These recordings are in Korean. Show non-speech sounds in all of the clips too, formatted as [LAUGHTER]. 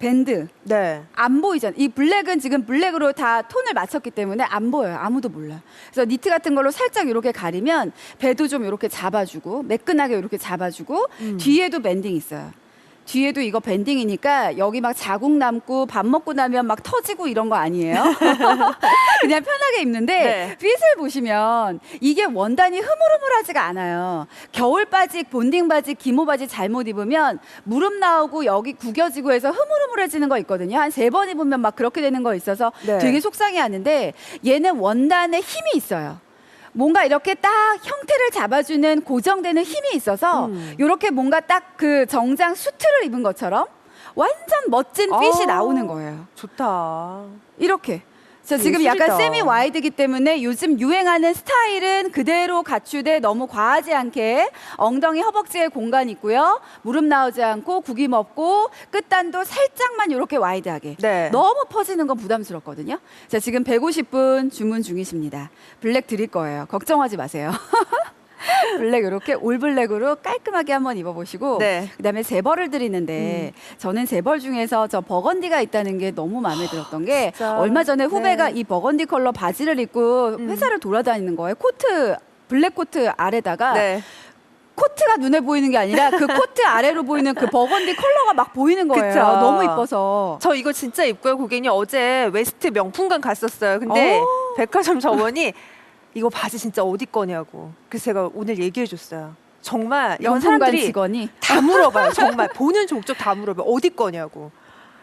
밴드 네. 안 보이잖아. 이 블랙은 지금 블랙으로 다 톤을 맞췄기 때문에 안 보여요. 아무도 몰라. 그래서 니트 같은 걸로 살짝 이렇게 가리면 배도 좀 이렇게 잡아주고 매끈하게 이렇게 잡아주고 음. 뒤에도 밴딩 있어요. 뒤에도 이거 밴딩이니까 여기 막 자국 남고 밥 먹고 나면 막 터지고 이런 거 아니에요? [LAUGHS] 그냥 편하게 입는데 네. 핏을 보시면 이게 원단이 흐물흐물하지가 않아요. 겨울 바지, 본딩 바지, 기모 바지 잘못 입으면 무릎 나오고 여기 구겨지고 해서 흐물흐물해지는 거 있거든요. 한 세 번 입으면 막 그렇게 되는 거 있어서 네. 되게 속상해하는데 얘는 원단에 힘이 있어요. 뭔가 이렇게 딱 형태를 잡아주는 고정되는 힘이 있어서 음. 이렇게 뭔가 딱 그 정장 수트를 입은 것처럼 완전 멋진 핏이 아. 나오는 거예요. 좋다. 이렇게. 자, 지금 예술이다. 약간 세미 와이드기 때문에 요즘 유행하는 스타일은 그대로 갖추되 너무 과하지 않게 엉덩이 허벅지에 공간 있고요. 무릎 나오지 않고 구김 없고 끝단도 살짝만 이렇게 와이드하게. 네. 너무 퍼지는 건 부담스럽거든요. 자, 지금 150분 주문 중이십니다. 블랙 드릴 거예요. 걱정하지 마세요. [LAUGHS] [LAUGHS] 블랙 이렇게 올블랙으로 깔끔하게 한번 입어보시고 네. 그다음에 재벌을 드리는데 저는 재벌 중에서 저 버건디가 있다는 게 너무 마음에 들었던 게. [GASPS] 얼마 전에 후배가 네. 이 버건디 컬러 바지를 입고 음. 회사를 돌아다니는 거예요. 코트 블랙 코트 아래다가 네. 코트가 눈에 보이는 게 아니라 그 코트 아래로 보이는 그 버건디 컬러가 막 보이는 거예요. 그쵸. 너무 이뻐서. 저 이거 진짜 입고요. 고객님 어제 웨스트 명품관 갔었어요. 근데 오. 백화점 [LAUGHS] 점원이 이거 바지 진짜 어디 거냐고. 그래서 제가 오늘 얘기해 줬어요. 정말 이건 명품관 사람들이 직원이 다 물어봐요. 정말 보는 족족 다 물어봐요. 어디 거냐고.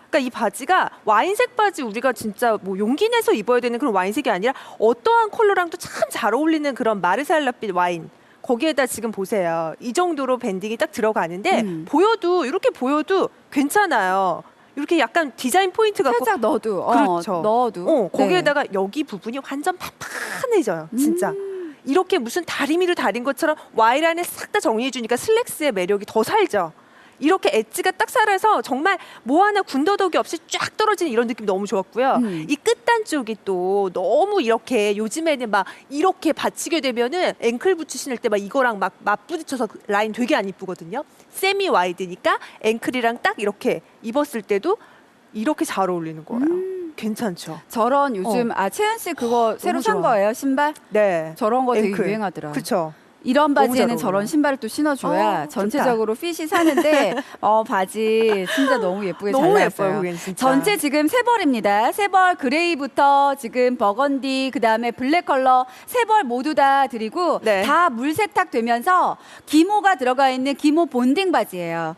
그러니까 이 바지가 와인색 바지 우리가 진짜 뭐 용기 내서 입어야 되는 그런 와인색이 아니라 어떠한 컬러랑도 참 잘 어울리는 그런 마르살라빛 와인. 거기에다 지금 보세요. 이 정도로 밴딩이 딱 들어가는데 음. 보여도 이렇게 보여도 괜찮아요. 이렇게 약간 디자인 포인트 갖고 살짝 넣어도 어, 그렇죠. 넣어도 어, 네. 거기에다가 여기 부분이 완전 판판해져요. 진짜. 음. 이렇게 무슨 다리미로 다린 것처럼 와이란에 싹다 정리해 주니까 슬랙스의 매력이 더 살죠. 이렇게 엣지가 딱 살아서 정말 뭐 하나 군더더기 없이 쫙 떨어지는 이런 느낌 너무 좋았고요. 음. 이 끝단 쪽이 또 너무 이렇게 요즘에는 막 이렇게 받치게 되면은 앵클 부츠 신을 때 막 이거랑 막 맞부딪혀서 그 라인 되게 안 이쁘거든요. 세미 와이드니까 앵클이랑 딱 이렇게 입었을 때도 이렇게 잘 어울리는 거예요. 음. 괜찮죠? 저런 요즘 아 채연 씨 그거 새로 산 좋아. 거예요 신발? 네. 저런 거 되게 앵클. 유행하더라. 그렇죠. 이런 잘 바지에는. 저런 신발을 또 신어줘야 어, 전체적으로 핏이 사는데 어 바지 진짜 너무 예쁘게 잘 너무 나왔어요. 예뻐요, 그게. 전체 지금 세 벌입니다. 세 벌 그레이부터 지금 버건디 그다음에 블랙 컬러 세 벌 모두 다 드리고 네. 다 물세탁 되면서 기모가 들어가 있는 기모 본딩 바지예요.